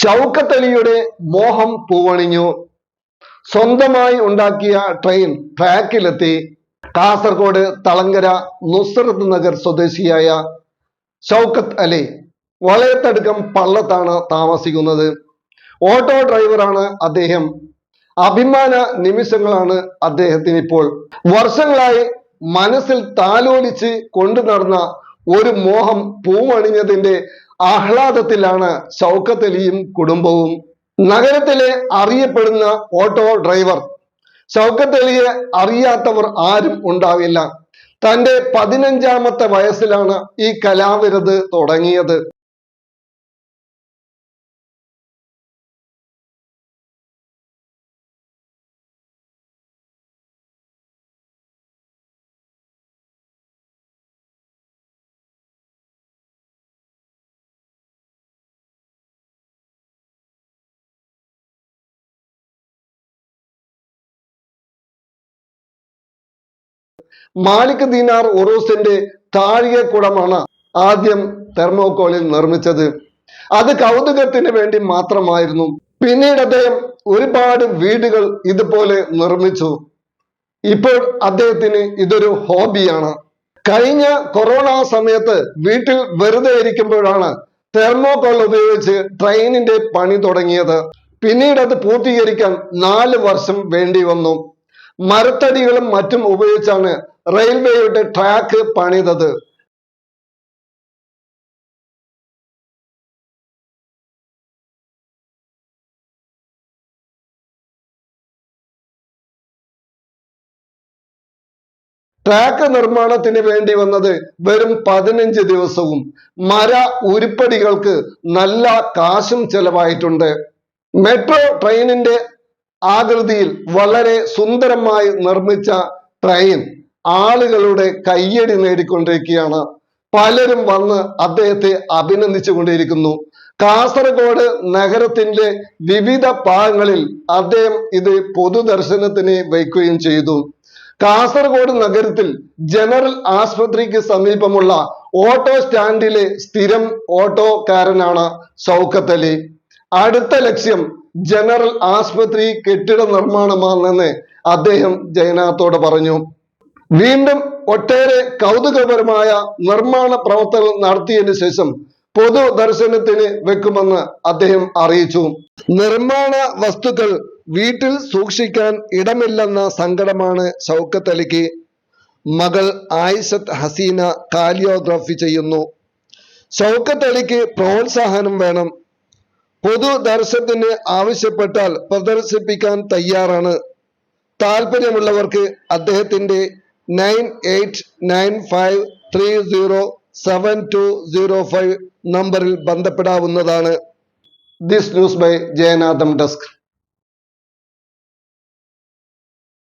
ഷൗക്കത്ത് അലിയുടെ മോഹം പൂവണിഞ്ഞു. സ്വന്തമായി ഉണ്ടാക്കിയ ട്രെയിൻ ട്രാക്കിലെത്തി കാസർഗോഡ് തളങ്കര നുസ്രത്ത് നഗർ സ്വദേശിയായ ഷൗക്കത്ത് അലി വളയത്തടുക്കം പള്ളത്താണ് താമസിക്കുന്നത്. ഓട്ടോ ഡ്രൈവറാണ് അദ്ദേഹം. അഭിമാന നിമിഷങ്ങളാണ് അദ്ദേഹത്തിന് ഇപ്പോൾ വർഷങ്ങളായി മനസ്സിൽ താലോലിച്ച് കൊണ്ടു നടന്ന ഒരു മോഹം പൂവണിഞ്ഞതിന്റെ ആഹ്ലാദത്തിലാണ് ഷൗക്കത്ത് അലിയും കുടുംബവും. നഗരത്തിലെ അറിയപ്പെടുന്ന ഓട്ടോ ഡ്രൈവർ. ഷൗക്കത്ത് അലിയെ അറിയാത്തവർ ആരും ഉണ്ടാവില്ല. തന്റെ പതിനഞ്ചാമത്തെ വയസ്സിലാണ് ഈ കലാവിരുത് തുടങ്ങിയത്. മാലിക് ദീനാർ ഉറൂസിന്റെ താഴികക്കുടമാണ് ആദ്യം തെർമോകോളിൽ നിർമ്മിച്ചത്. അത് കൗതുകത്തിന് വേണ്ടി മാത്രമായിരുന്നു. പിന്നീട് അദ്ദേഹം ഒരുപാട് വീടുകൾ ഇതുപോലെ നിർമ്മിച്ചു. ഇപ്പോൾ അദ്ദേഹത്തിന് ഇതൊരു ഹോബിയാണ്. കഴിഞ്ഞ കൊറോണ സമയത്ത് വീട്ടിൽ വെറുതെ ഇരിക്കുമ്പോഴാണ് തെർമോകോൾ ഉപയോഗിച്ച് ട്രെയിനിന്റെ പണി തുടങ്ങിയത്. പിന്നീട് അത് പൂർത്തീകരിക്കാൻ നാല് വർഷം വേണ്ടി വന്നു. മരത്തടികളും മറ്റും ഉപയോഗിച്ചാണ് റെയിൽവേയുടെ ട്രാക്ക് പണിതത്. ട്രാക്ക് നിർമ്മാണത്തിന് വേണ്ടി വന്നത് വെറും പതിനഞ്ച് ദിവസവും. മര ഉരുപ്പടികൾക്ക് നല്ല കാശും ചെലവായിട്ടുണ്ട്. മെട്രോ ട്രെയിനിന്റെ ആകൃതിയിൽ വളരെ സുന്ദരമായി നിർമ്മിച്ച ട്രെയിൻ ആളുകളുടെ കയ്യടി നേടിക്കൊണ്ടിരിക്കുകയാണ്. പലരും വന്ന് അദ്ദേഹത്തെ അഭിനന്ദിച്ചു കൊണ്ടിരിക്കുന്നു. കാസർഗോഡ് നഗരത്തിന്റെ വിവിധ ഭാഗങ്ങളിൽ അദ്ദേഹം ഇത് പൊതുദർശനത്തിന് വയ്ക്കുകയും ചെയ്തു. കാസർഗോഡ് നഗരത്തിൽ ജനറൽ ആശുപത്രിക്ക് സമീപമുള്ള ഓട്ടോ സ്റ്റാൻഡിലെ സ്ഥിരം ഓട്ടോക്കാരനാണ് ഷൗക്കത്ത് അടുത്ത ലക്ഷ്യം ജനറൽ ആശുപത്രി കെട്ടിട നിർമ്മാണമാണെന്ന് അദ്ദേഹം ജയനാഥോട് പറഞ്ഞു. വീണ്ടും ഒട്ടേറെ കൗതുകപരമായ നിർമ്മാണ പ്രവർത്തനം നടത്തിയതിനു ശേഷം പൊതു ദർശനത്തിന് വെക്കുമെന്ന് അദ്ദേഹം അറിയിച്ചു. നിർമ്മാണ വസ്തുക്കൾ വീട്ടിൽ സൂക്ഷിക്കാൻ ഇടമില്ലെന്ന സങ്കടമാണ് ഷൗക്കത്ത് അലിക്ക്. മകൾ ആയിഷത്ത് ഹസീന കാലിയോഗ്രാഫി ചെയ്യുന്നു. ഷൗക്കത്ത് അലിക്ക് പ്രോത്സാഹനം വേണം. പൊതു ദർശനത്തിന് ആവശ്യപ്പെട്ടാൽ പ്രദർശിപ്പിക്കാൻ തയ്യാറാണ്. താല്പര്യമുള്ളവർക്ക് അദ്ദേഹത്തിന്റെ nine eight nine five three zero seven two zero five നമ്പറിൽ ബന്ധപ്പെടാവുന്നതാണ്. This news by Jayanatham desk.